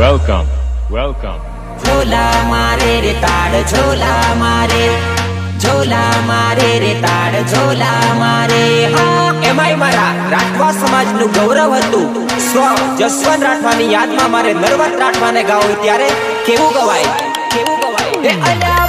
Welcome welcome ઝોલા મારે રે તાડ ઝોલા મારે ઝોલા મારે રે તાડ ઝોલા મારે હા એમાંય મારા રાઠવા સમાજનું ગૌરવ હતું. સ્વ જસવંત રાઠવાની યાદમાં મારે નરવત રાઠવાને ગાવું ત્યારે કેવું ગવાય કેવું ગવાય એ અલ્યા